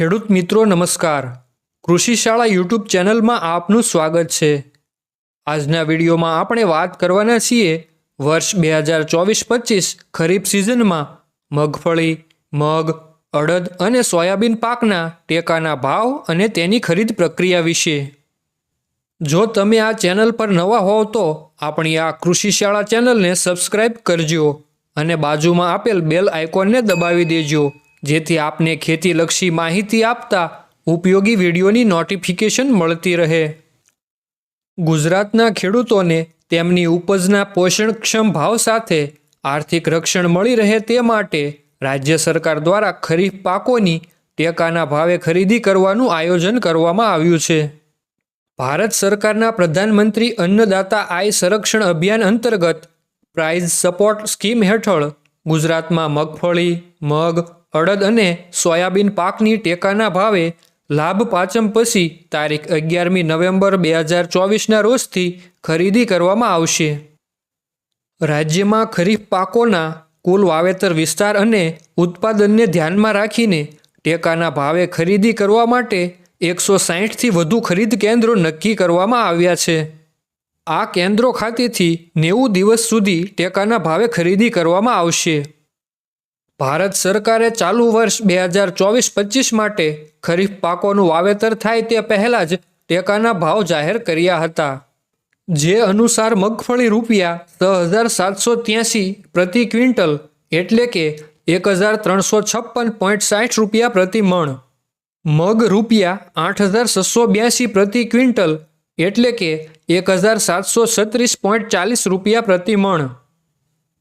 ખેડૂત મિત્રો, નમસ્કાર. કૃષિ શાળા યુટ્યુબ ચેનલમાં આપનું સ્વાગત છે. આજના વિડીયોમાં આપણે વાત કરવાના છીએ વર્ષ બે હજાર ચોવીસ પચીસ ખરીફ સિઝનમાં મગફળી, મગ, અડદ અને સોયાબીન પાકના ટેકાના ભાવ અને તેની ખરીદ પ્રક્રિયા વિશે. જો તમે આ ચેનલ પર નવા હોવ તો આપણી આ કૃષિ શાળા ચેનલને સબસ્ક્રાઇબ કરજો અને બાજુમાં આપેલ બેલ આઇકોનને દબાવી દેજો. જેથી આપને ખેતીલક્ષી માહિતી આપતા ઉપયોગી વિડીયોની નોટિફિકેશન મળતી રહે. ગુજરાતના ખેડૂતોને તેમની ઉપજના પોષણક્ષમ ભાવ સાથે આર્થિક રક્ષણ મળી રહે તે માટે રાજ્ય સરકાર દ્વારા ખરીફ પાકોની ટેકાના ભાવે ખરીદી કરવાનું આયોજન કરવામાં આવ્યું છે. ભારત સરકારના પ્રધાનમંત્રી અન્નદાતા આય સંરક્ષણ અભિયાન અંતર્ગત પ્રાઇઝ સપોર્ટ સ્કીમ હેઠળ ગુજરાતમાં મગફળી, મગ અડદ અને સોયાબીન પાકની ટેકાના ભાવે લાભ પાંચમ પછી તારીખ અગિયારમી નવેમ્બર બે હજાર ચોવીસના રોજથી ખરીદી કરવામાં આવશે. રાજ્યમાં ખરીફ પાકોના કુલ વાવેતર વિસ્તાર અને ઉત્પાદનને ધ્યાનમાં રાખીને ટેકાના ભાવે ખરીદી કરવા માટે એકસો સાહીઠથી વધુ ખરીદ કેન્દ્રો નક્કી કરવામાં આવ્યા છે. આ કેન્દ્રો ખાતેથી નેવું દિવસ સુધી ટેકાના ભાવે ખરીદી કરવામાં આવશે. ભારત સરકારે ચાલુ વર્ષ બે હજાર ચોવીસ પચીસ માટે ખરીફ પાકોનું વાવેતર થાય તે પહેલાં જ ટેકાના ભાવ જાહેર કર્યા હતા. જે અનુસાર મગફળી રૂપિયા છ હજાર સાતસો ત્યાસી પ્રતિ ક્વિન્ટલ એટલે કે એક હજાર ત્રણસો છપ્પન પોઈન્ટ સાઠ રૂપિયા પ્રતિ મણ. મગ રૂપિયા આઠ હજાર છસો બ્યાસી પ્રતિ ક્વિન્ટલ એટલે કે એક હજાર સાતસો છત્રીસ પોઈન્ટ ચાલીસ રૂપિયા પ્રતિ મણ.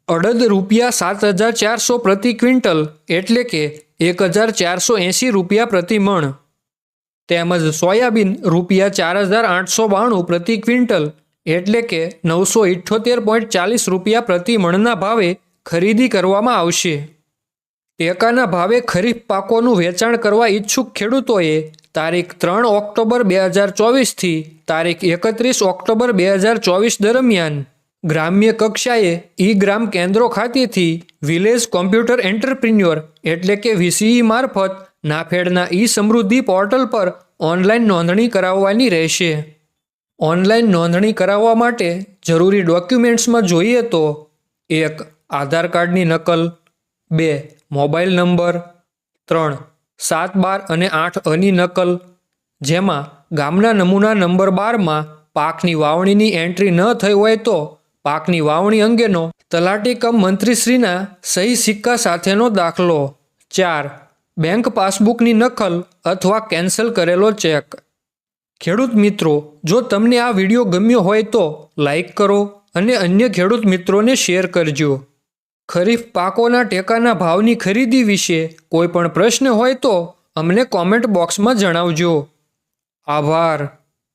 અડદ રૂપિયા સાત હજાર ચારસો પ્રતિ ક્વિન્ટલ એટલે કે એક હજાર ચારસો એંસી રૂપિયા પ્રતિ મણ. તેમજ સોયાબીન રૂપિયા ચાર હજાર આઠસો બાણું પ્રતિ ક્વિન્ટલ એટલે કે નવસો ઇઠ્ઠોતેર પોઈન્ટ ચાલીસ રૂપિયા પ્રતિ મણના ભાવે ખરીદી કરવામાં આવશે. ટેકાના ભાવે ખરીફ પાકોનું વેચાણ કરવા ઈચ્છુક ખેડૂતોએ તારીખ ત્રણ ઓક્ટોબર બે હજાર ચોવીસથી તારીખ એકત્રીસ ઓક્ટોબર બે હજાર ચોવીસ દરમિયાન ગ્રામ્ય કક્ષાએ ઈ ગ્રામ કેન્દ્રો ખાતેથી વિલેજ કોમ્પ્યુટર એન્ટરપ્રિન્યોર એટલે કે વીસીઈ મારફત નાફેડના ઈ સમૃદ્ધિ પોર્ટલ પર ઓનલાઈન નોંધણી કરાવવાની રહેશે. ઓનલાઈન નોંધણી કરાવવા માટે જરૂરી ડોક્યુમેન્ટ્સમાં જોઈએ તો એક, આધાર કાર્ડની નકલ, બે, મોબાઈલ નંબર, ત્રણ, સાત બાર અને આઠ અની નકલ, જેમાં ગામના નમૂના નંબર બારમાં પાકની વાવણીની એન્ટ્રી ન થઈ હોય તો પાકની વાવણી અંગેનો તલાટી કમ મંત્રીશ્રીના સહી સિક્કા સાથેનો દાખલો. ચાર. બેંક પાસબુકની નકલ અથવા કેન્સલ કરેલો ચેક. ખેડૂત મિત્રો, જો તમને આ વીડિયો ગમ્યો હોય તો લાઈક કરો અને અન્ય ખેડૂત મિત્રોને શેર કરજો. ખરીફ પાકોના ટેકાના ભાવની ખરીદી વિશે કોઈ પણ પ્રશ્ન હોય તો અમને કોમેન્ટ બોક્સમાં જણાવજો. આભાર.